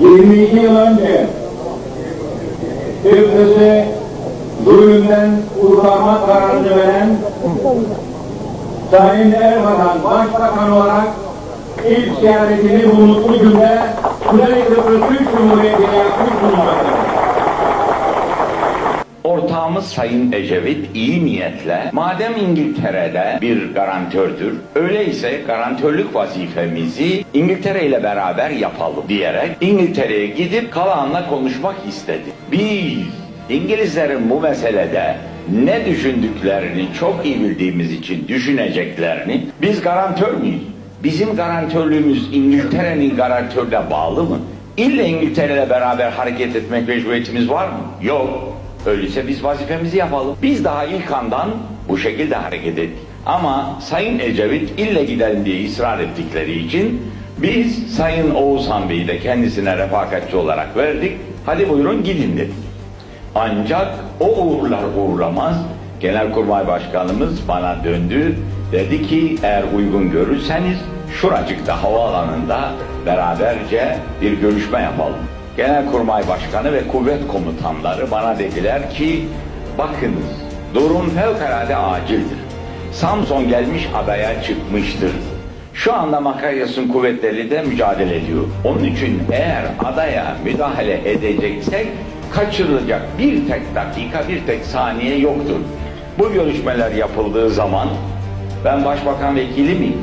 22 yıl önce Kıbrıs'ı zulümden kurtarma kararını veren Sayın Erbakan Başbakan olarak ilk ziyaretini bu mutlu günde Kuzey Ortağımız Sayın Ecevit iyi niyetle madem İngiltere'de bir garantördür öyleyse garantörlük vazifemizi İngiltere ile beraber yapalım diyerek İngiltere'ye gidip Kalahan'la konuşmak istedi. Biz İngilizlerin bu meselede ne düşündüklerini çok iyi bildiğimiz için düşüneceklerini biz garantör müyüz? Bizim garantörlüğümüz İngiltere'nin garantörüne bağlı mı? İlle İngiltere ile beraber hareket etmek mecburiyetimiz var mı? Yok. Öyleyse biz vazifemizi yapalım. Biz daha ilk andan bu şekilde hareket ettik. Ama Sayın Ecevit ille gidelim diye ısrar ettikleri için biz Sayın Oğuzhan Bey'i de kendisine refakatçi olarak verdik. Hadi buyurun gidin dedik. Ancak o uğurlar uğurlamaz. Genelkurmay Başkanımız bana döndü. Dedi ki eğer uygun görürseniz şuracıkta havaalanında beraberce bir görüşme yapalım. Genelkurmay Başkanı ve kuvvet komutanları bana dediler ki bakınız durum fevkalade acildir. Samson gelmiş adaya çıkmıştır. Şu anda Makaryas'ın kuvvetleri de mücadele ediyor. Onun için eğer adaya müdahale edeceksek kaçırılacak bir tek dakika, bir tek saniye yoktur. Bu görüşmeler yapıldığı zaman ben başbakan vekili miyim?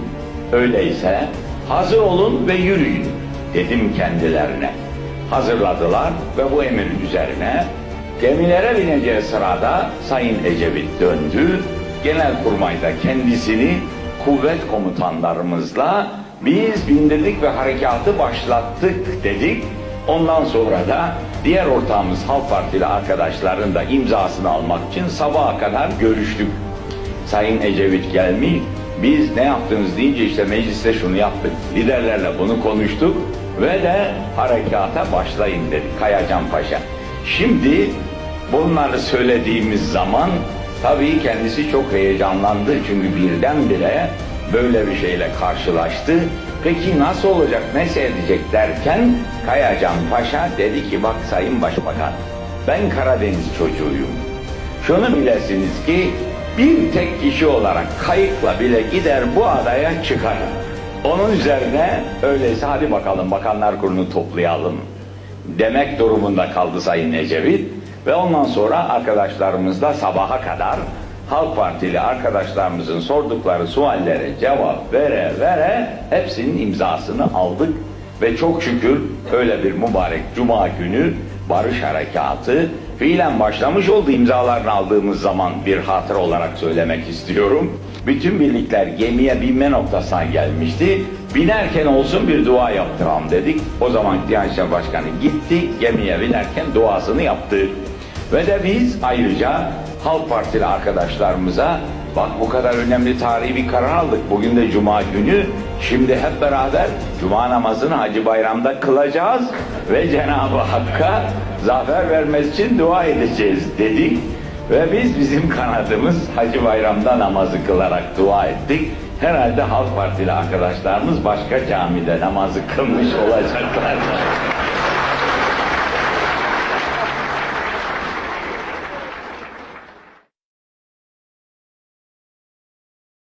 Öyleyse hazır olun ve yürüyün dedim kendilerine. Hazırladılar ve bu emir üzerine gemilere bineceği sırada Sayın Ecevit döndü. Genelkurmayda kendisini kuvvet komutanlarımızla biz bindirdik ve harekatı başlattık dedik. Ondan sonra da diğer ortağımız Halk Partili arkadaşların da imzasını almak için sabaha kadar görüştük. Sayın Ecevit gelmiş, biz ne yaptınız deyince işte mecliste şunu yaptık. Liderlerle bunu konuştuk ve de harekata başlayın dedik Kayacan Paşa. Şimdi bunları söylediğimiz zaman tabii kendisi çok heyecanlandı çünkü birdenbire böyle bir şeyle karşılaştı. Peki nasıl olacak, ne seyredecek derken Kayacan Paşa dedi ki bak Sayın Başbakan ben Karadeniz çocuğuyum. Şunu bilesiniz ki bir tek kişi olarak kayıkla bile gider bu adaya çıkar. Onun üzerine öyleyse hadi bakalım bakanlar kurulunu toplayalım demek durumunda kaldı Sayın Ecevit. Ve ondan sonra arkadaşlarımızla sabaha kadar Halk Partili arkadaşlarımızın sordukları suallere cevap vere vere hepsinin imzasını aldık. Ve çok şükür öyle bir mübarek cuma günü barış harekatı fiilen başlamış oldu imzalarını aldığımız zaman bir hatır olarak söylemek istiyorum. Bütün birlikler gemiye binme noktasına gelmişti. Binerken olsun bir dua yaptıralım dedik. O zaman Diyanet İşleri Başkanı gitti gemiye binerken duasını yaptı. Ve de biz ayrıca Halk Partili arkadaşlarımıza bak bu kadar önemli tarihi bir karar aldık. Bugün de Cuma günü. Şimdi hep beraber Cuma namazını Hacı Bayram'da kılacağız ve Cenab-ı Hakk'a zafer vermesi için dua edeceğiz dedik. Ve biz bizim kanadımız Hacı Bayram'da namazı kılarak dua ettik. Herhalde Halk Partili arkadaşlarımız başka camide namazı kılmış olacaklar.